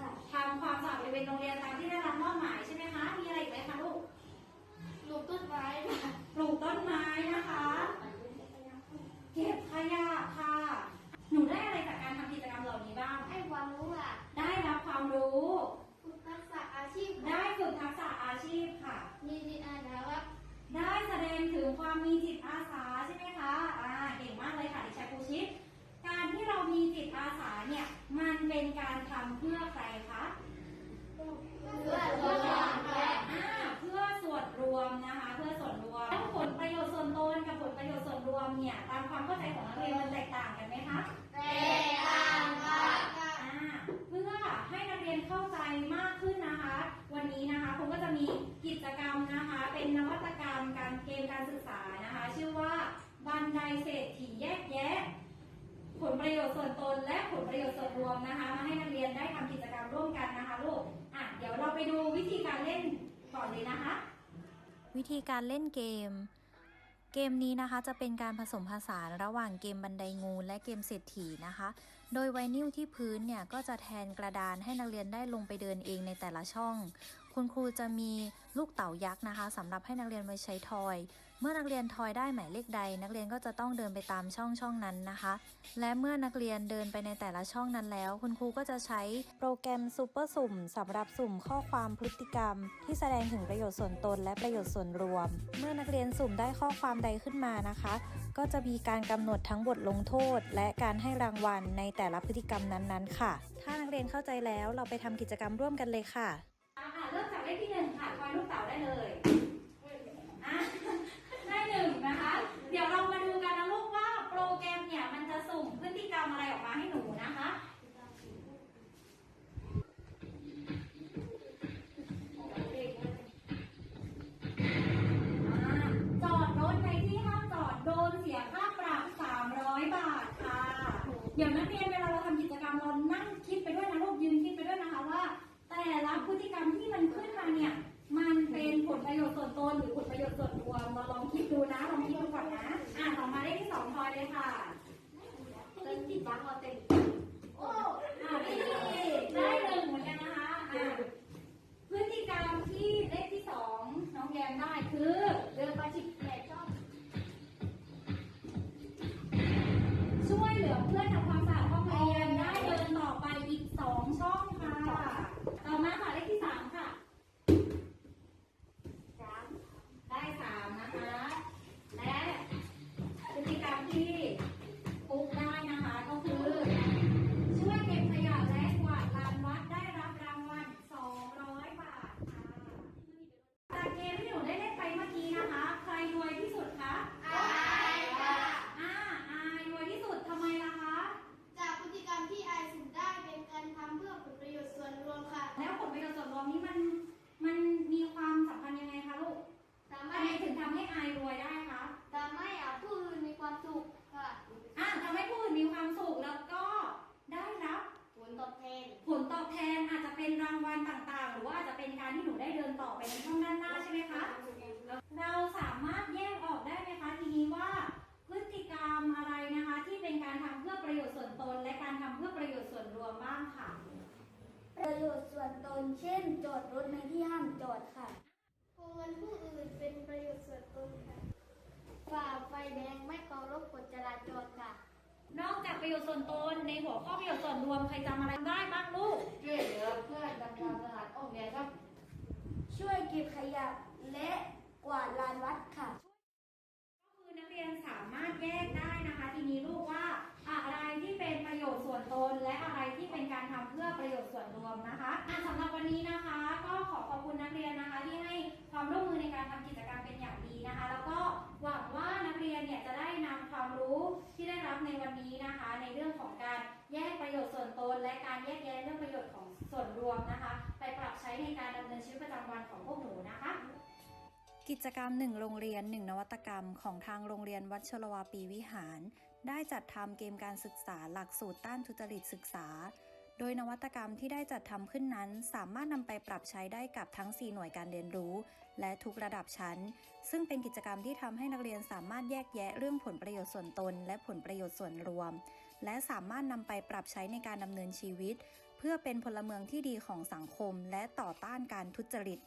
ค่ะทำความสะอาดบริเวณโรงเรียน การศึกษานะคะ ชื่อว่าบันไดเศรษฐีแยกแยะ ผลประโยชน์ส่วนตนและผลประโยชน์ส่วนรวมนะคะ มาให้นักเรียนได้ทำกิจกรรมร่วมกันนะคะลูกอะเดี๋ยวเราไปดูวิธีการเล่นก่อนเลยนะคะ วิธีการเล่นเกม เกมนี้นะคะจะเป็นการผสมผสานระหว่างเกมบันไดงูและเกมเศรษฐีนะคะ โดยไวนิลที่พื้นเนี่ยก็จะแทนกระดานให้นักเรียนได้ลงไปเดินเองในแต่ละช่อง คุณครูจะมีลูกเต๋ายักษ์นะคะสำหรับให้นักเรียนไว้ใช้ทอย เมื่อนักเรียนทอยได้หมายเลขใด นักเรียนก็จะต้องเดินไปตามช่องช่องนั้นนะคะ และเมื่อนักเรียนเดินไปในแต่ละช่องนั้นแล้ว คุณครูก็จะใช้โปรแกรมซูเปอร์สุ่มสำหรับสุ่มข้อความพฤติกรรม ที่แสดงถึงประโยชน์ส่วนตนและประโยชน์ส่วนรวม เมื่อนักเรียนสุ่มได้ข้อความใดขึ้นมานะคะ ก็จะมีการกำหนดทั้งบทลงโทษ และการให้รางวัลในแต่ละพฤติกรรมนั้นๆ ค่ะ ถ้านักเรียนเข้าใจแล้วเราไปทำกิจกรรมร่วมกันเลยค่ะอะเริ่มจากเลขที่หนึ่งค่ะทอยลูกเต๋าได้เลย 100 บาทค่ะ เดี๋ยวนักเรียนเวลาเราทำกิจกรรมเรานั่งคิดไปด้วยนะลูกยืนคิดไปด้วยนะคะว่า แต่ละพฤติกรรมที่มันขึ้นมาเนี่ย มันเป็นผลประโยชน์ส่วนตนหรือผลประโยชน์ส่วนรวมเราลองคิดดูนะลองคิดดูก่อนนะ อะต่อมาเลขที่สองทอยเลยค่ะต้นติดบ้างเราเต็ม คะอายค่ะอ่าอายรวยที่สุดทำไมล่ะคะ จากพฤติกรรมที่อายสุ่มได้เป็นการทำเพื่อผลประโยชน์ส่วนรวมค่ะ แล้วผลประโยชน์ส่วนรวมนี้มันมันมีความสำคัญยังไงคะลูกทำทำให้ไมถึงทำให้อายรวยได้คะทำให้อะผู้อื่นมีความสุขค่ะอะทำให้ผู้อื่นมีความสุขแล้วก็ได้รับผลตอบแทน ผลตอบแทนอาจจะเป็นรางวัลต่างๆ หรือว่าอาจจะเป็นการที่หนูได้เดินต่อไปในช่องด้านหน้าใช่ไหม ดรถในที่ห้ามจอดค่ะโกงเงินผู้อื่นเป็นประโยชน์ส่วนตนค่ะฝ่าไฟแดงไม่เคารพกฎจราจรค่ะ นอกจากประโยชน์ส่วนตนในหัวข้อประโยชน์ส่วนรวมใครจำอะไรได้บ้างลูก ช่วยเหลือเพื่อนทำความสะอาดองค์เรียนครับ ช่วยเก็บขยะและกวาดลานวัดค่ะ ก็คือนักเรียนสามารถแยกได้นะคะ ทีนี้ลูกว่าอะไรที่เป็นประโยชน์ส่วนตนและอะไรที่เป็นการทำเพื่อประโยชน์ส่วนรวมนะคะอะสำหรับวันนี้นะคะก็ขอขอบ คุณนักเรียนนะคะที่ให้ความร่วมมือในการทำกิจกรรมเป็นอย่างดีนะคะ แล้วก็หวังว่านักเรียนเนี่ยจะได้นำความรู้ที่ได้รับในวันนี้นะคะ ในเรื่องของการแยกประโยชน์ส่วนตน และการแยกแยะเรื่องประโยชน์ของส่วนรวมนะคะ ไปปรับใช้ในการดำเนินชีวิตประจำวันของพวกหนูนะคะกิจกรรม 1 โรงเรียน 1 นวัตกรรม ของทางโรงเรียนวัดชลวาปีวิหาร ได้จัดทำเกมการศึกษาหลักสูตรต้านทุจริตศึกษา โดยนวัตกรรมที่ได้จัดทำขึ้นนั้น สามารถนำไปปรับใช้ได้กับทั้ง 4 หน่วยการเรียนรู้ และทุกระดับชั้น ซึ่งเป็นกิจกรรมที่ทำให้นักเรียนสามารถแยกแยะเรื่องผลประโยชน์ส่วนตน และผลประโยชน์ส่วนรวม และสามารถนำไปปรับใช้ในการดำเนินชีวิต เพื่อเป็นพลเมืองที่ดีของสังคม และต่อต้านการทุจริต